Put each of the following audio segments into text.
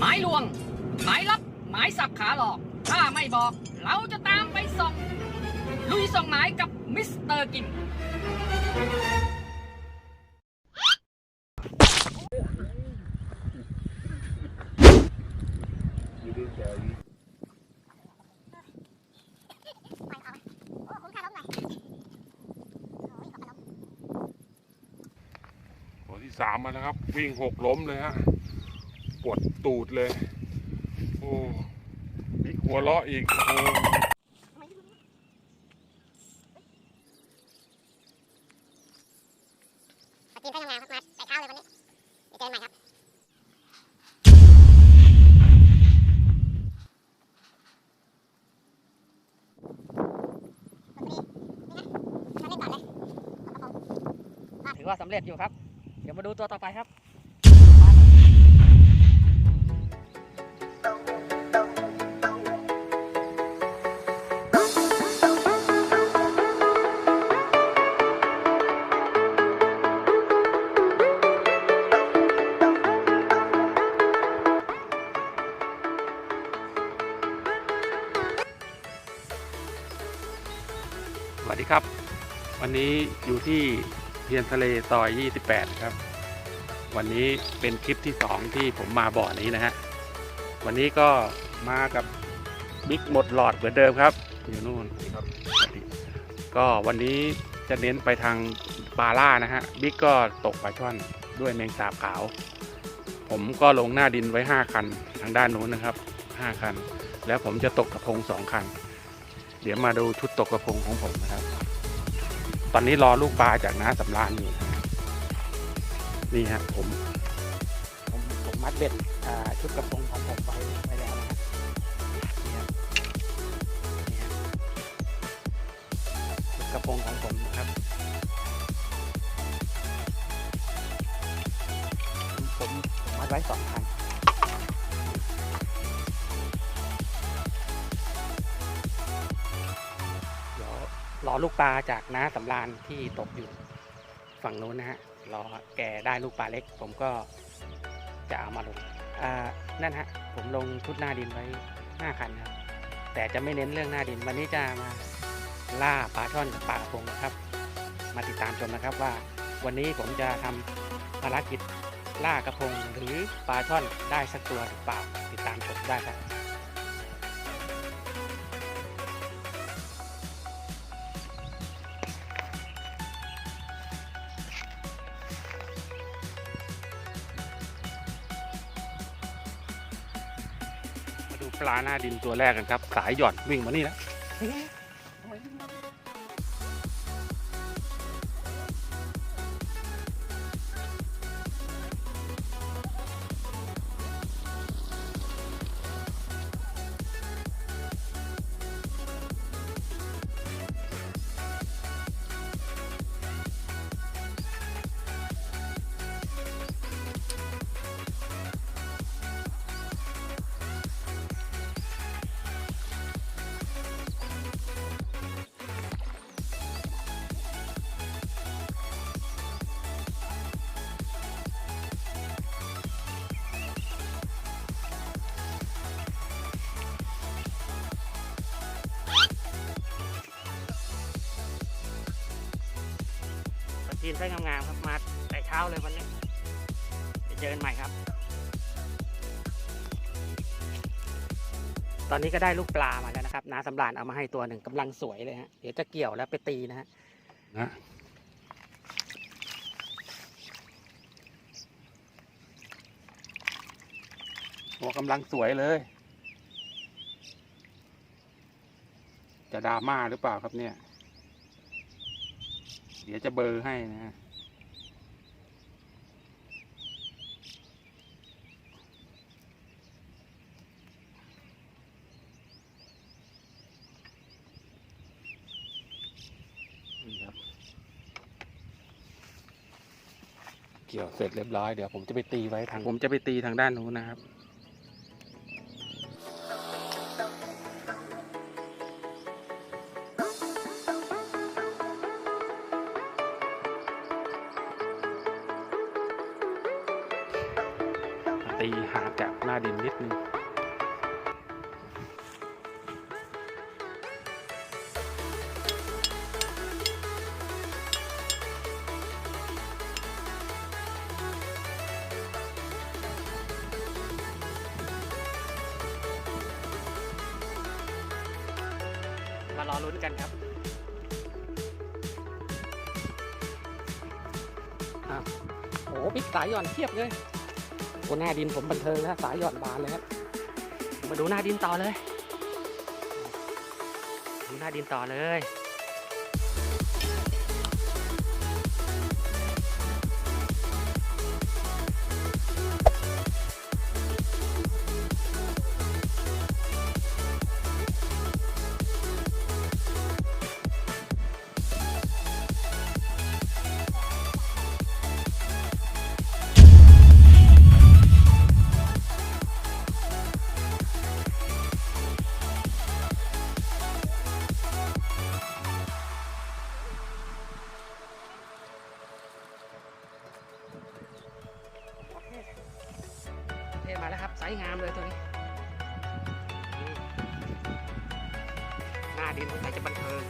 หมายลวง หมายลับ หมายสับขาหลอก ถ้าไม่บอก เราจะตามไปส่อง ลุยส่องหมายกับมิสเตอร์กิมหัวที่สามมาแล้วครับ วิ่งหกล้มเลยฮะ ปวดตูดเลย โอ้มีหัวเราะอีกโอ้ทีมก็ทำงานครับมาแต่เช้าเลยวันนี้เดี๋ยวเจอกันใหม่ครับถือว่าสำเร็จอยู่ครับ เดี๋ยวมาดูตัวต่อไปครับ นนี้อยู่ที่เทียนทะเลซอย 28 ครับ วันนี้เป็นคลิปที่ 2 ที่ผมมาบ่อนี้นะฮะ วันนี้ก็มากับบิ๊กหมดหลอดเหมือนเดิมครับ อยู่นู่นครับ ก็วันนี้จะเน้นไปทางปลาล่านะฮะ บิ๊กก็ตกปลาช่อนด้วยแมงสาบขาว ผมก็ลงหน้าดินไว้ 5 คันทางด้านนู้นนะครับ 5 คัน แล้วผมจะตกกระพง 2 คัน เดี๋ยวมาดูชุดตกกระพงของผมนะครับ ตอนนี้รอลูกปลาจากน้าสำราญอยู่นี่ฮะผม ผมผมมัดเบ็ดอ่าชุดกระโปรงของผมไว้ไว้แล้วนะฮะนี่ครับนี่ฮะชุดกระโปรงของผมนะครับ ผมผมมัดไว้สองพัน รอลูกปลาจากน้าสำรานที่ตกอยู่ฝั่งนู้นนะฮะรอแกได้ลูกปลาเล็ก ผมก็จะเอามาลงอ่านั่นฮะผมลงชุดหน้าดินไว้ห้าคันครับแต่จะไม่เน้นเรื่องหน้าดิน วันนี้จะมาล่าปลาช่อนกับปลากระพงนะครับ มาติดตามชมนะครับว่าวันนี้ผมจะทำภารกิจล่ากระพงหรือปลาช่อนได้สักตัวหรือเปล่าติดตามชมได้ครับ ลาหน้าดินตัวแรกกันครับ สายหย่อนวิ่งมานี่แล้ว ทีมได้งามๆครับมาแต่เช้าเลยวันนี้จะเจอกันใหม่ครับ ตอนนี้ก็ได้ลูกปลามาแล้วนะครับน้าสำรานเอามาให้ตัวหนึ่งกำลังสวยเลยฮะเดี๋ยวจะเกี่ยวแล้วไปตีนะฮะนะหัวกำลังสวยเลย จะดราม่าหรือเปล่าครับเนี่ย ดี๋ยวจะเบอร์ให้นะนี่ครับเกี่ยวเสร็จเรียบร้อยเดี๋ยวผมจะไปตีไว้ทางผมจะไปตีทางด้านนู้นนะครับ อนเทียบเลยโอ้หน้าดินผมบันเทิงแล้วสายหย่อนบานเลยครับ มาดูหน้าดินต่อเลย ดูหน้าดินต่อเลย ไซส์งามเลยตัวนี้นี่หน้าดินสงสัยจะบันเทิง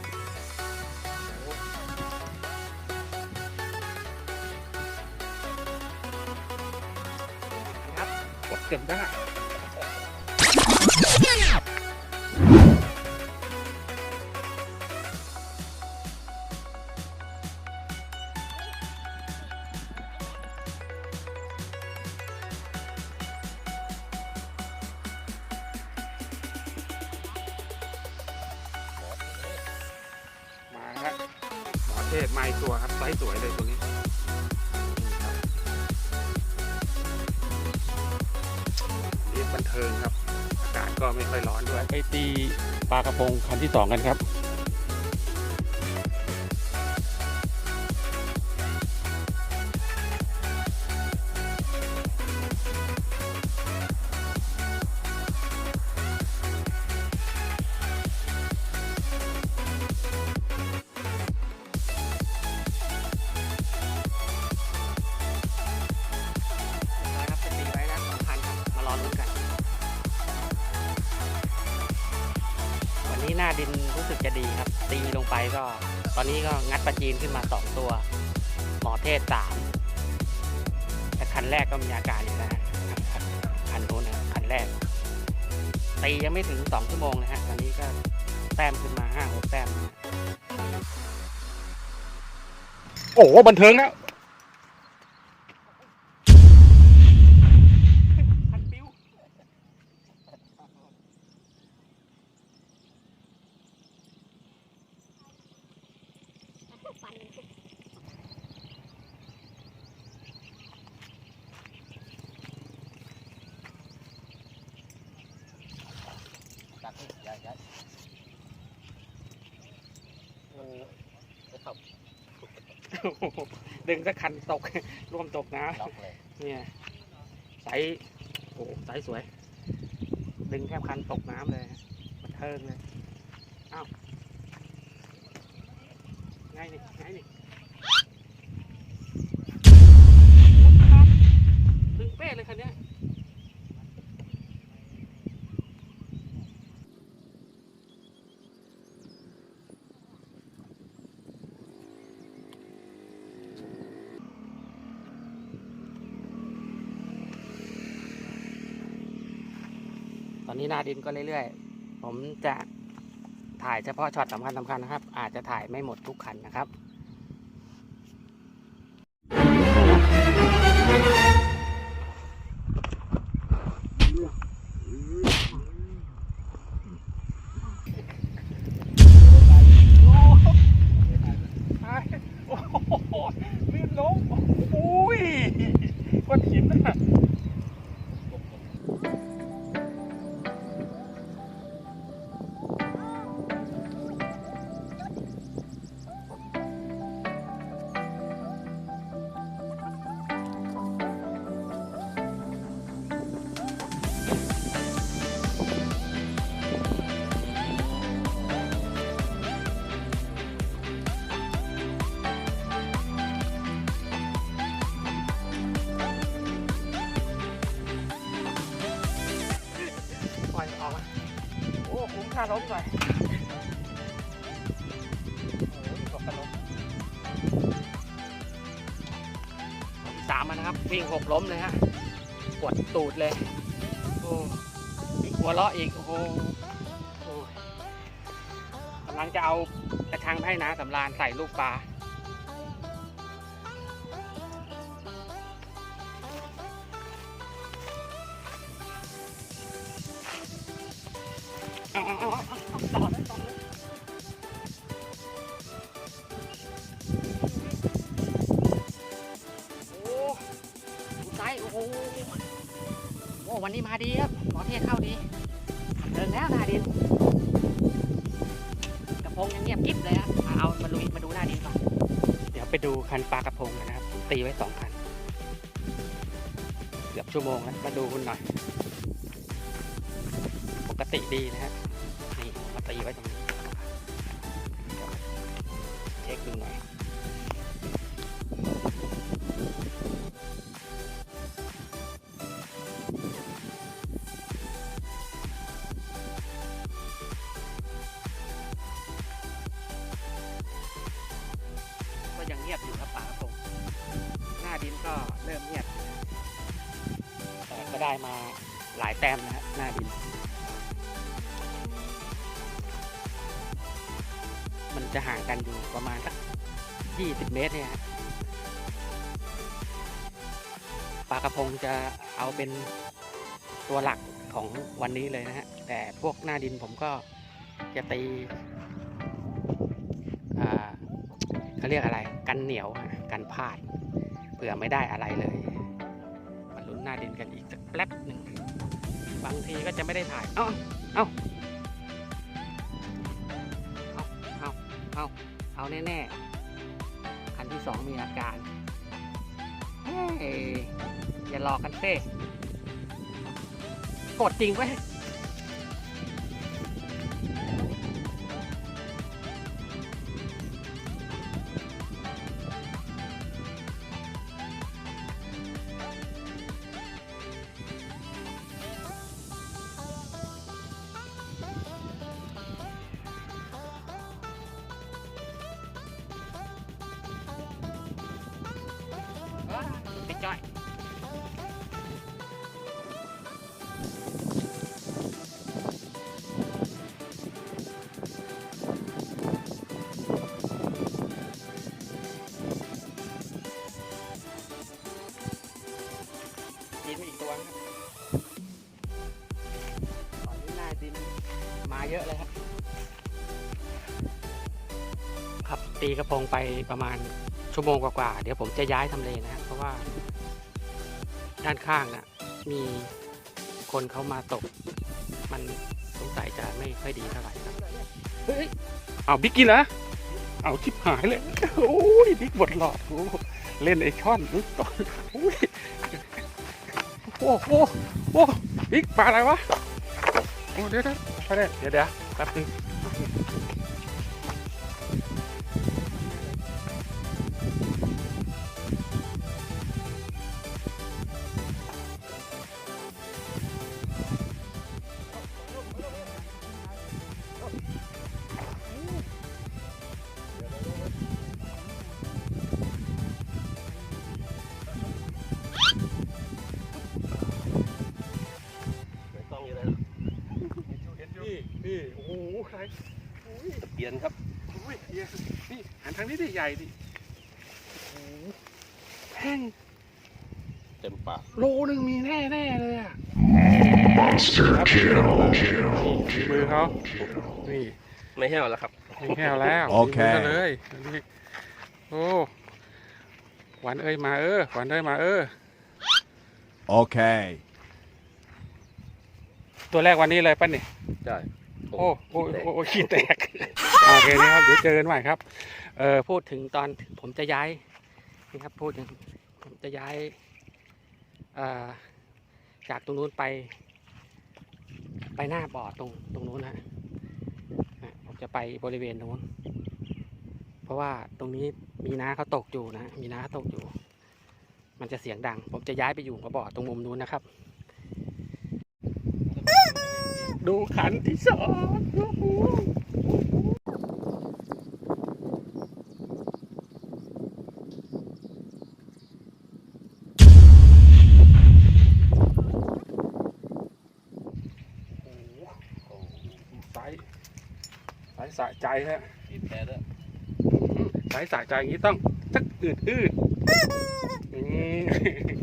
ครับกดเก็มได้ ไม่ค่อยร้อนด้วย ไปตีปลากระพงคันที่สองกันครับนะครับ ต้มขึ้นมาห้าหกแต้มนะฮะโอ้โหบันเทิงแล้ว คันปิ้ว โอ้โหดึ งสักคันตก ร่วมตกนะเนี่ยไซส์โอ้โหไซส์สวย ดึงแทบคันตกน้ำเลยบันเทิงเลยอ้าวไงนี่ไงนี่ดึงเป้เลยคันเนี้ย ต อนนี้หน้าดินก็เรื่อยๆ ผมจะถ่ายเฉพาะช็อตสำคัญสำคัญนะครับ อาจจะถ่ายไม่หมดทุกคันนะครับ สามนะครับ วิ่งหกล้มเลยฮะปวดตูดเลยโอ้หัวเราะอีกโอ้โหกำลังจะเอากระชังไปให้นะสำรานใส่ลูกปลา เกือบชั่วโมงแล้วมาดูคุณหน่อย ปกติดีนะฮะนี่มาตีไว้ตรงนี้เช็คดูหน่อย เป็นตัวหลักของวันนี้เลยนะฮะ แต่พวกหน้าดินผมก็จะตีเขาเรียกอะไร กันเหนียว กันพลาดเผื่อไม่ได้อะไรเลยมาลุ้นหน้าดินกันอีกสักแป๊บหนึ่งบางทีก็จะไม่ได้ถ่าย เอ้า เอ้า เอา เอา เอาแน่ๆคันที่สองมีอาการ เฮ้ยอย่าหลอกกันเซ่ กดจริงไว้ยไปจ้อย กระพงไปประมาณชั่วโมงกว่าๆเดี๋ยวผมจะย้ายทำเลนะครับเพราะว่าด้านข้างน่ะมีคนเขามาตก มันสงสัยจะไม่ค่อยดีเท่าไหร่ครับเฮ้ยเอาบิ๊กกินเหรอเอาชิบหายเลยโอ้ยบิ๊กบดหลอดโอ้เล่นไอช่อนอุ๊ยต่อโอ้ยโอ้โหโอ้บิ๊กปลาอะไรวะโอ้เดี๋ยวเดี๋ยวไปเลยเดี๋ยวเดี๋ยวแป๊บนึง ครับโอ้ยเหี้ยนี่หันทางนี้ดิใหญ่ดิโอ้โหแห้งเต็มปากโลนึงมีแน่แน่ๆเลยอะ Monster kill, kill, นี่มือเขานี่ไม่แห้วแล้วครับมีแห้วแล้วโอเคมีมืกันเลยนี่โอ้หวานเอ้ยมาเออหวานเอ้ยมาเออ Okay. ตัวแรกวันนี้เลยป่ะเนี่ยใช่ โอ้โอ้โอ้โอ้ขี้แตกโอเคนะครับเดี๋ยวเจอกันใหม่ครับเออพูดถึงตอนผมจะย้ายนี่ครับพูดถึงผมจะย้ายอ่าจากตรงนู้นไป ไปหน้าบ่อตรงตรงนู้นนะฮะอะผมจะไปบริเวณตรงนู้น เพราะว่าตรงนี้มีน้าเขาตกอยู่นะ มีน้าเขาตกอยู่ มันจะเสียงดัง ผมจะย้ายไปอยู่กับบ่อตรงมุมนู้นนะครับ ดูขันที่สองส์ไซส์สะใจฮะมีแพ้ด้วยสายสะใจอย่างนี้ต้องสักอืดอืดอืมน่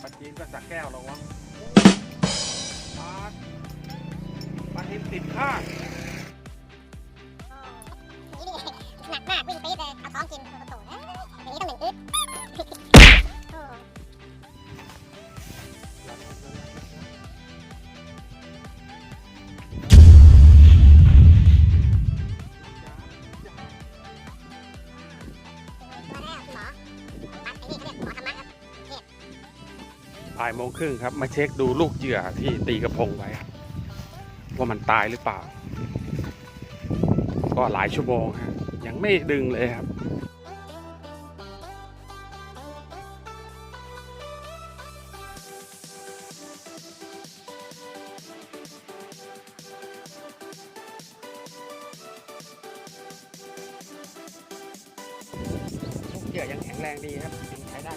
ปปลาจีนก็สักแก้วแล้ววะปลาปลาทิมติดข้างหนักมากวิ่งปี๊ดเลยเอาท้องกินายโมงครึ่งครับ มาเช็คดูลูกเหยื่อที่ตีกระพงไว้ ว่ามันตายหรือเปล่า ก็หลายชั่วโมงฮะยังไม่ดึงเลยครับลูกเหยื่อยังแข็งแรงดีครับยังใช้ได้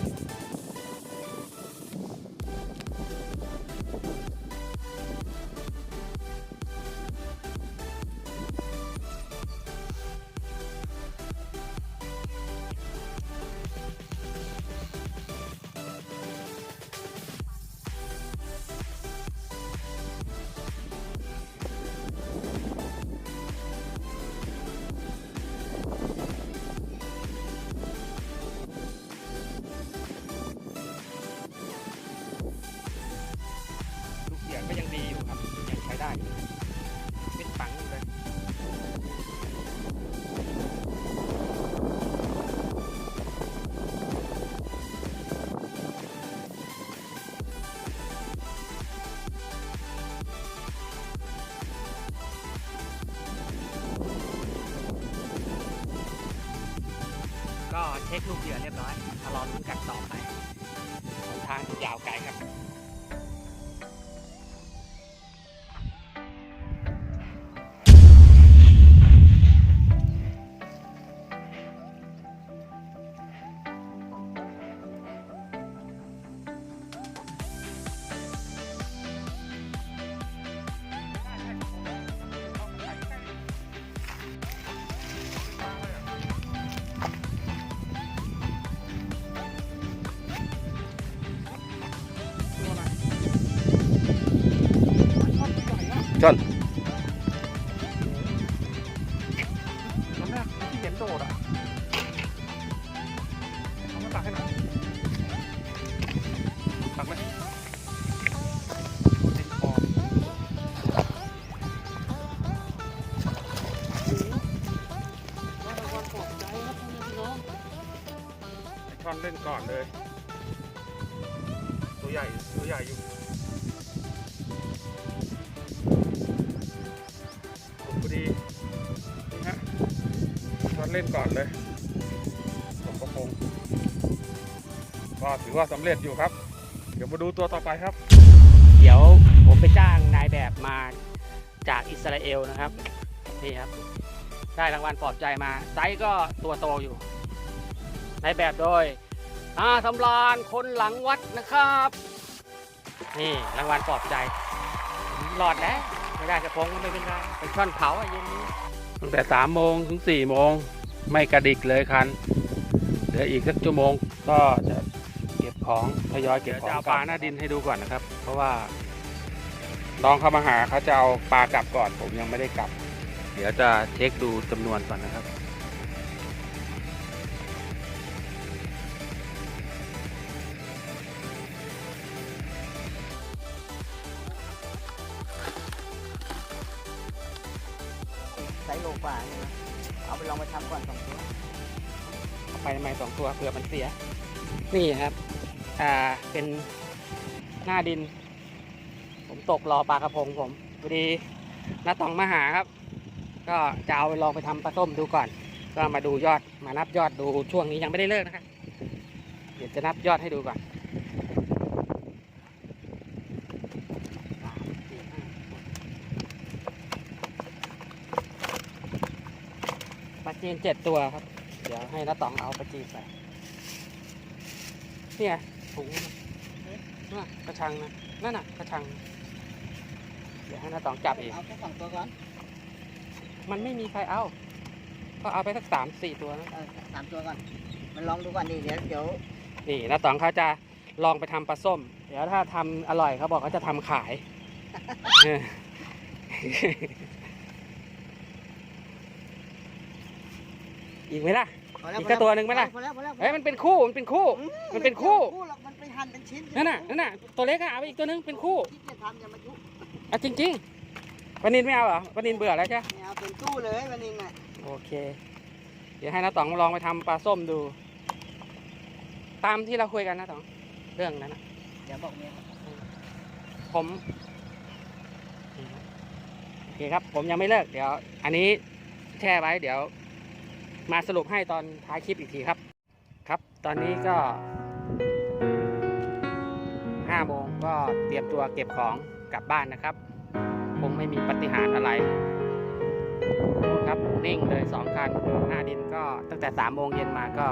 เล่นก่อนเลยตกกระพงก็ถือว่าสำเร็จอยู่ครับ เดี๋ยวมาดูตัวต่อไปครับ เดี๋ยวผมไปจ้างนายแบบมาจากอิสราเอลนะครับ นี่ครับ ได้รางวัลปลอบใจมา ไซส์ก็ตัวโตอยู่ นายแบบโดยอาสำรานคนหลังวัดนะครับ นี่รางวัลปลอบใจ หลอดแล้วไม่ได้กระพงก็ไม่เป็นไรเป็นช่อนเผาอะเย็นนี้ตั้งแต่สามโมงถึงสี่โมง ไม่กระดิกเลยคันเดี๋ยวอีกสักชั่วโมงก็จะเก็บของทยอยเก็บของจะเอาปลาหน้าดินให้ดูก่อนนะครับ เพราะว่าน้องเข้ามาหาเขาจะเอาปลากลับก่อน ผมยังไม่ได้กลับ เดี๋ยวจะเช็คดูจำนวนก่อนนะครับ ไปทำไมสองตัวเผื่อมันเสีย นี่ครับอ่าเป็นหน้าดิน ผมตกรอปลากระพงผมพอดีน้าตองมาหาครับ ก็จะเอาไปลองไปทำปลาส้มดูก่อน ก็มาดูยอดมานับยอดดูช่วงนี้ยังไม่ได้เลิกนะครับเดี๋ยวจะนับยอดให้ดูก่อนปลาจีนเจ็ดตัวครับ ดี๋ยวให้น้าต๋องเอาปลาจีนไปเนี่ยถุงนั่นน่ะกระชังนะนั่นน่ะกระชัง เดี๋ยวให้น้าต๋องจับเองเอาแค่สองตัวก่อนมันไม่มีใครเอาก็เอาไปสักสามสี่ตัวนะเออสามตัวก่อน มันลองดูก่อนดิเดี๋ยวเดี๋ยวนี่น้าต๋องเขาจะลองไปทำปลาส้ม เดี๋ยวถ้าทำอร่อยเขาบอกเขาจะทำขายเอออีกไหมล่ะพ อแล้วอีกสักตัวหนึ่งไหมล่ะพอแล้วพอแล้วพอเฮ้ยแล้วมันเป็นคู่มันเป็นคู่อืมันเป็นคู่หรอกมันเป็นหั่นเป็นชิ้นนั่นน่ะนั่นน่ะตัวเล็กอะเอาไปอีกตัวนึงเป็นคู่ที่จะทำอย่ามายุ่งอะจริงๆปานินไม่เอาเหรอปานินเบื่อแล้วใช่ไหมไม่เอาเป็นตู้เลยวันนี้น่ะโอเค เดี๋ยวให้น้าต๋องลองไปทำปลาส้มดู ตามที่เราคุยกันนะต๋องเรื่องนั้นนะเดี๋ยวบอกเมียผมโอเคครับ ผมยังไม่เลิกเดี๋ยว อันนี้แช่ไว้เดี๋ยว มาสรุปให้ตอนท้ายคลิปอีกทีครับ ครับ ตอนนี้ก็ห้าโมงก็เตรียมตัวเก็บของกลับบ้านนะครับ คงไม่มีปฏิหารอะไรนะครับนิ่งเลยสองคันหน้าดินก็ตั้งแต่สามโมงเย็นมาก็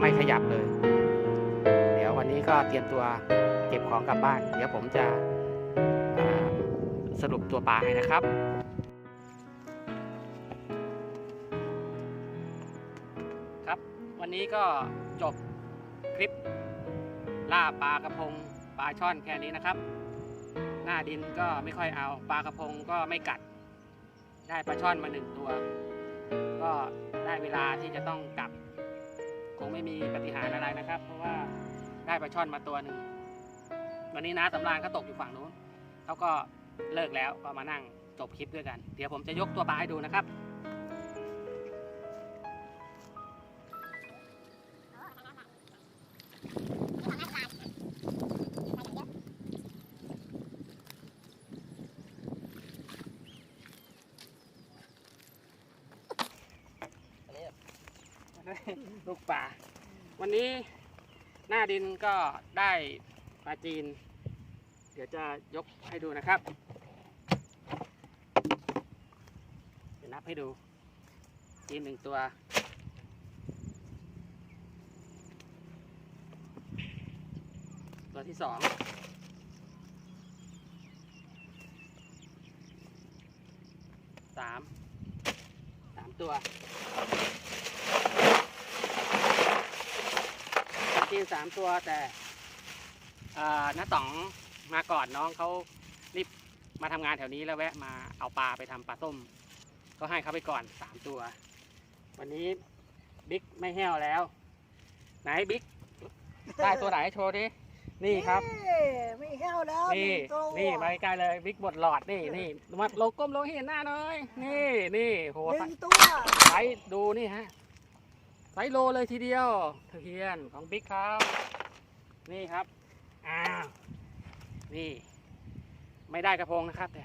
ไม่ขยับเลย เดี๋ยววันนี้ก็เตรียมตัวเก็บของกลับบ้าน เดี๋ยวผมจะสรุปตัวปลาให้นะครับ วันนี้ก็จบคลิป ล่าปลากระพงปลาช่อนแค่นี้นะครับ หน้าดินก็ไม่ค่อยเอาปลากระพงก็ไม่กัด ได้ปลาช่อนมาหนึ่งตัว ก็ได้เวลาที่จะต้องกลับ คงไม่มีปฏิหารอะไรนะครับ เพราะว่าได้ปลาช่อนมาตัวหนึ่งวันนี้น้าสำรานเขาตกอยู่ฝั่งนู้นเขาก็เลิกแล้วก็มานั่งจบคลิปด้วยกัน เดี๋ยวผมจะยกตัวปลาให้ดูนะครับ ลูกป่า วันนี้หน้าดินก็ได้ปลาจีน เดี๋ยวจะยกให้ดูนะครับ เดี๋ยวนับให้ดูจีนหนึ่งตัว ตัวที่สองสามสามตัวจีนสามตัวแต่น้าต๋องมาก่อนน้องเขารีบมาทำงานแถวนี้แล้วแวะมาเอาปลาไปทำปลาส้ม ก็ให้เขาไปก่อนสามตัว วันนี้บิ๊กไม่แห้วแล้ว ไหนบิ๊กได้ตัวไหนโชว์ดิ นี่ครับเอ้ยไม่แห้วแล้วนี่หงตัวนี่มาใกล้ๆเลยบิ๊กบดหลอดนี่นี่มาโลก้มโลเห็นหน้าหน่อย นี่นี่โหหนึ่งตัวไซส์ดูนี่ฮะไซส์โลเลยทีเดียวทะเทียนของบิ๊กครับ นี่ครับ อ้าว นี่ ไม่ได้กระพงนะครับแต่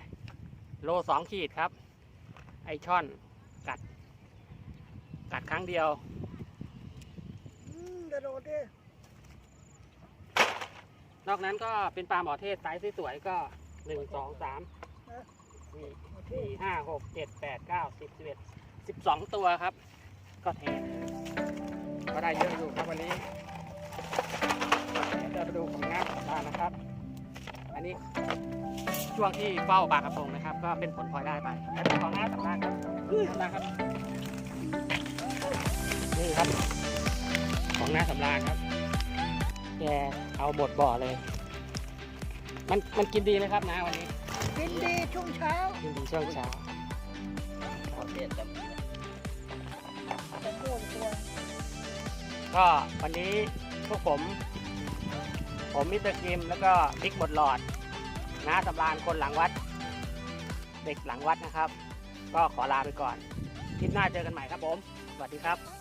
โลสองขีดครับ ไอช่อนกัด กัดครั้งเดียว อืมกระโดดดิ นอกนั้นก็เป็นปลาหมอเทศไซส์สวยๆก็หนึ่งสองสามนี่สี่ห้าหกเจ็ดแปดเก้าสิบสิบเอ็ดสิบสองตัวครับ ก็เทสก็ได้เยอะอยู่ครับวันนี้เดี๋ยวไปดูของน้ำบ้านนะครับ อันนี้ช่วงที่เฝ้าปลากระพงนะครับ ก็เป็นผลพลอยได้ไปแล้ปของน้าสำคัญครับสำคัญครับนี่ครับ ของน้าสำราญครับ แกเอาบดบ่อเลย มันมันกินดีไหมครับนะวันนี้ กินดีช่วงเช้า กินดีช่วงเช้าเด็ดจับจะโค่นตัวก็วันนี้พวกผม ผมมิสเตอร์กิมแล้วก็บิ๊กบดหลอดน้าสำราญคนหลังวัด เด็กหลังวัดนะครับ ก็ขอลาไปก่อน คลิปหน้าเจอกันใหม่ครับผม สวัสดีครับ